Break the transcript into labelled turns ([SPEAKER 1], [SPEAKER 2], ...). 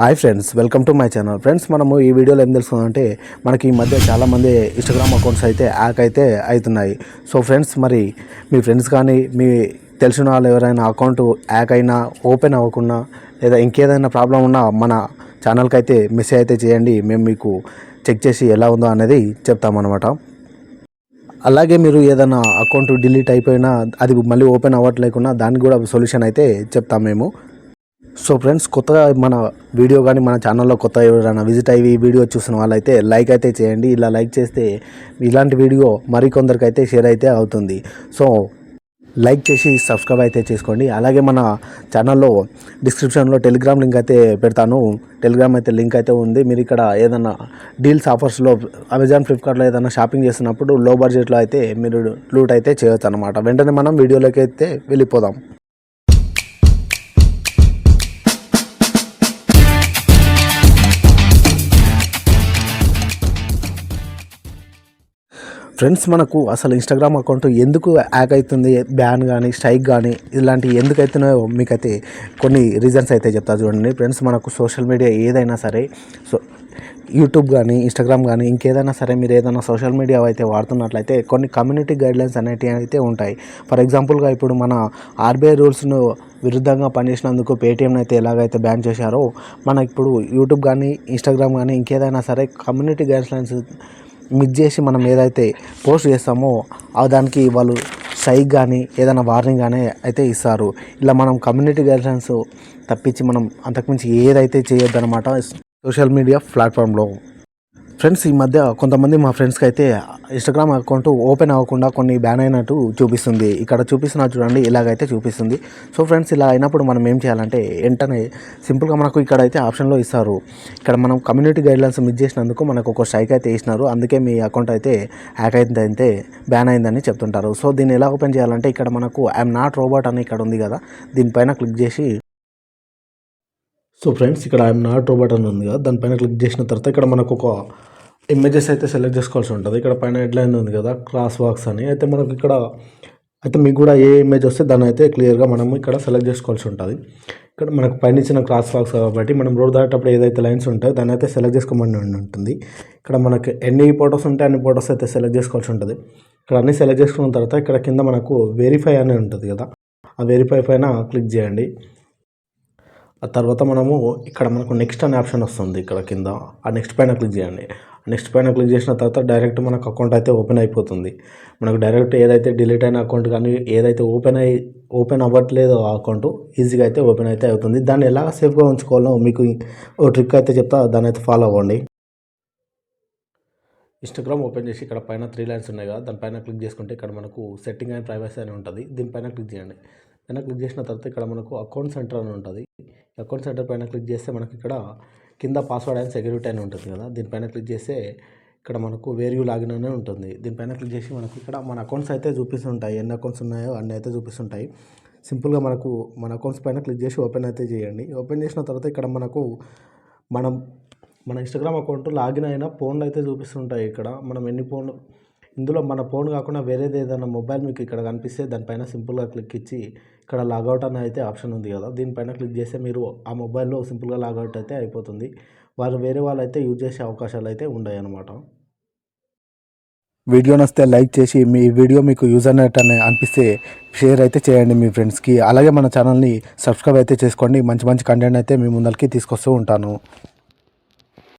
[SPEAKER 1] Hi friends welcome to my channel. Friends మనము ఈ వీడియోలో ఏం తెలుసుకుందంటే మనకి ఈ మధ్య చాలామంది ఇన్స్టాగ్రామ్ అకౌంట్స్ అయితే హ్యాక్ అయితే అవుతున్నాయి. సో ఫ్రెండ్స్ మరి మీ ఫ్రెండ్స్ కానీ మీ తెలిసిన వాళ్ళు ఎవరైనా అకౌంట్ హ్యాక్ అయినా ఓపెన్ అవ్వకుండా లేదా ఇంకేదైనా ప్రాబ్లం ఉన్నా మన ఛానల్కి అయితే మెసేజ్ అయితే చేయండి. మేము మీకు చెక్ చేసి ఎలా ఉందో అనేది చెప్తామన్నమాట. అలాగే మీరు ఏదైనా అకౌంట్ డిలీట్ అయిపోయినా అది మళ్ళీ ఓపెన్ అవ్వట్లేకున్నా దానికి కూడా సొల్యూషన్ అయితే చెప్తాం మేము. సో ఫ్రెండ్స్ కొత్తగా మన వీడియో కానీ మన ఛానల్లో కొత్త ఎవరైనా విజిట్ అయ్యి వీడియో చూసిన వాళ్ళైతే లైక్ అయితే చేయండి. ఇలా లైక్ చేస్తే ఇలాంటి వీడియో మరికొందరికైతే షేర్ అయితే అవుతుంది. సో లైక్ చేసి సబ్స్క్రైబ్ అయితే చేసుకోండి. అలాగే మన ఛానల్లో డిస్క్రిప్షన్లో టెలిగ్రామ్ లింక్ అయితే పెడతాను. టెలిగ్రామ్ అయితే లింక్ అయితే ఉంది. మీరు ఇక్కడ ఏదైనా డీల్స్ ఆఫర్స్లో అమెజాన్ ఫ్లిప్కార్ట్లో ఏదైనా షాపింగ్ చేసినప్పుడు లో బడ్జెట్లో అయితే మీరు లూట్ అయితే చేయొచ్చు అనమాట వెంటనే మనం వీడియోలోకి అయితే వెళ్ళిపోదాం. ఫ్రెండ్స్ మనకు అసలు ఇన్స్టాగ్రామ్ అకౌంట్ ఎందుకు హ్యాక్ అవుతుంది బ్యాన్ కానీ స్ట్రైక్ కానీ ఇలాంటివి ఎందుకు అవుతున్నాయో మీకైతే కొన్ని రీజన్స్ అయితే చెప్తా చూడండి. ఫ్రెండ్స్ మనకు సోషల్ మీడియా ఏదైనా సరే సో యూట్యూబ్ కానీ ఇన్స్టాగ్రామ్ కానీ ఇంకేదైనా సరే మీరు ఏదైనా సోషల్ మీడియా అయితే వాడుతున్నట్లయితే కొన్ని కమ్యూనిటీ గైడ్లైన్స్ అనేటివి అయితే ఉంటాయి. ఫర్ ఎగ్జాంపుల్గా ఇప్పుడు మన ఆర్బీఐ రూల్స్ను విరుద్ధంగా పనిచేసినందుకు పేటీఎంని అయితే ఎలాగైతే బ్యాన్ చేశారో మన ఇప్పుడు యూట్యూబ్ కానీ ఇన్స్టాగ్రామ్ కానీ ఇంకేదైనా సరే కమ్యూనిటీ గైడ్లైన్స్ మిస్ చేసి మనం ఏదైతే పోస్ట్ చేస్తామో ఆ దానికి వాళ్ళు స్ట్రైక్ కానీ ఏదైనా వార్నింగ్ కానీ అయితే ఇస్తారు. ఇలా మనం కమ్యూనిటీ గైడ్లైన్స్ తప్పించి మనం అంతకుమించి ఏదైతే చేయొద్దనమాట సోషల్ మీడియా ప్లాట్ఫామ్లో ఫ్రెండ్స్ ఈ మధ్య కొంతమంది మా ఫ్రెండ్స్కి అయితే ఇన్స్టాగ్రామ్ అకౌంట్ ఓపెన్ అవ్వకుండా కొన్ని బ్యాన్ అయినట్టు చూపిస్తుంది. ఇక్కడ చూపిస్తున్నా చూడండి ఇలాగైతే చూపిస్తుంది. సో ఫ్రెండ్స్ ఇలా అయినప్పుడు మనం ఏం చేయాలంటే వెంటనే సింపుల్గా మనకు ఇక్కడ అయితే ఆప్షన్లో ఇస్తారు. ఇక్కడ మనం కమ్యూనిటీ గైడ్లైన్స్ మిస్ చేసినందుకు మనకు ఒక స్ట్రైక్ అయితే వేసినారు. అందుకే మీ అకౌంట్ అయితే హ్యాక్ అయిందంటే బ్యాన్ అయిందని చెప్తుంటారు. సో దీన్ని ఎలా ఓపెన్ చేయాలంటే ఇక్కడ మనకు ఐఎమ్ నాట్ రోబోట్ అని ఇక్కడ ఉంది కదా దీనిపైన క్లిక్ చేసి సో ఫ్రెండ్స్ ఇక్కడ ఐఎమ్ నాట్ రోబోట్ అని ఉంది కదా దానిపైన క్లిక్ చేసిన తర్వాత ఇక్కడ మనకు ఒక ఇమేజెస్ అయితే సెలెక్ట్ చేసుకోవాల్సి ఉంటుంది. ఇక్కడ పైన హెడ్లైన్ ఉంది కదా క్రాస్ వాక్స్ అని. అయితే మనకు ఇక్కడ అయితే మీకు కూడా ఏ ఇమేజ్ వస్తే దాన్ని అయితే క్లియర్గా మనం ఇక్కడ సెలెక్ట్ చేసుకోవాల్సి ఉంటుంది. ఇక్కడ మనకు పైన ఇచ్చిన క్రాస్ వాక్స్ కాబట్టి మనం రోడ్ దాటేటప్పుడు ఏదైతే లైన్స్ ఉంటాయో దాన్ని అయితే సెలెక్ట్ చేసుకోమని ఉంటుంది. ఇక్కడ మనకి ఎన్ని ఫోటోస్ ఉంటాయి అన్ని ఫొటోస్ అయితే సెలెక్ట్ చేసుకోవాల్సి ఉంటుంది. ఇక్కడ అన్ని సెలెక్ట్ చేసుకున్న తర్వాత ఇక్కడ కింద మనకు వెరిఫై అని ఉంటుంది కదా ఆ వెరిఫై పైన క్లిక్ చేయండి. ఆ తర్వాత మనము ఇక్కడ మనకు నెక్స్ట్ అనే ఆప్షన్ వస్తుంది ఇక్కడ కింద. ఆ నెక్స్ట్ పైన క్లిక్ చేయండి. నెక్స్ట్ పైన క్లిక్ చేసిన తర్వాత డైరెక్ట్ మనకు అకౌంట్ అయితే ఓపెన్ అయిపోతుంది. మనకు డైరెక్ట్ ఏదైతే డిలీట్ అయిన అకౌంట్ కానీ ఏదైతే ఓపెన్ అయ్యి ఓపెన్ అవ్వట్లేదో ఆ అకౌంట్ ఈజీగా అయితే ఓపెన్ అయితే అవుతుంది. దాన్ని ఎలా సేఫ్గా ఉంచుకోవాలో మీకు ఓ ట్రిక్ అయితే చెప్తా దాన్ని అయితే ఫాలో అవ్వండి. ఇన్స్టాగ్రామ్ ఓపెన్ చేసి ఇక్కడ పైన త్రీ లైన్స్ ఉన్నాయి కదా దానిపైన క్లిక్ చేసుకుంటే ఇక్కడ మనకు సెట్టింగ్ అండ్ ప్రైవసీ అని ఉంటుంది. దీనిపైన క్లిక్ చేయండి. పైన క్లిక్ చేసిన తర్వాత ఇక్కడ మనకు అకౌంట్ సెంటర్ అని ఉంటుంది. అకౌంట్ సెంటర్ పైన క్లిక్ చేస్తే మనకి ఇక్కడ కింద పాస్వర్డ్ అండ్ సెక్యూరిటీ అని ఉంటుంది కదా. దీనిపైన క్లిక్ చేస్తే ఇక్కడ మనకు వేరియూ లాగిన్ అనే ఉంటుంది. దీనిపైన క్లిక్ చేసి మనకు ఇక్కడ మన అకౌంట్స్ అయితే చూపిస్తుంటాయి. ఎన్ని అకౌంట్స్ ఉన్నాయో అన్ని అయితే చూపిస్తుంటాయి. సింపుల్గా మనకు మన అకౌంట్స్ పైన క్లిక్ చేసి ఓపెన్ అయితే చేయండి. ఓపెన్ చేసిన తర్వాత ఇక్కడ మనకు మనం మన ఇన్స్టాగ్రామ్ అకౌంట్ లాగిన్ అయిన ఫోన్లు అయితే చూపిస్తుంటాయి ఇక్కడ. మనం ఎన్ని ఫోన్లు ఇందులో మన ఫోన్ కాకుండా వేరేది ఏదైనా మొబైల్ మీకు ఇక్కడ కనిపిస్తే దానిపైన సింపుల్గా క్లిక్ ఇచ్చి ఇక్కడ లాగౌట్ అని అయితే ఆప్షన్ ఉంది కదా దీనిపైన క్లిక్ చేస్తే మీరు ఆ మొబైల్లో సింపుల్గా లాగౌట్ అయితే అయిపోతుంది. వారు వేరే వాళ్ళు అయితే యూజ్ చేసే అవకాశాలు అయితే ఉన్నాయి అన్నమాట వీడియో నచ్చితే లైక్ చేసి మీ వీడియో మీకు యూజ్ అన్నట్టు అని అనిపిస్తే షేర్ అయితే చేయండి మీ ఫ్రెండ్స్కి. అలాగే మన ఛానల్ని సబ్స్క్రైబ్ అయితే చేసుకోండి. మంచి మంచి కంటెంట్ అయితే మీ ముందరికి తీసుకొస్తూ ఉంటాను.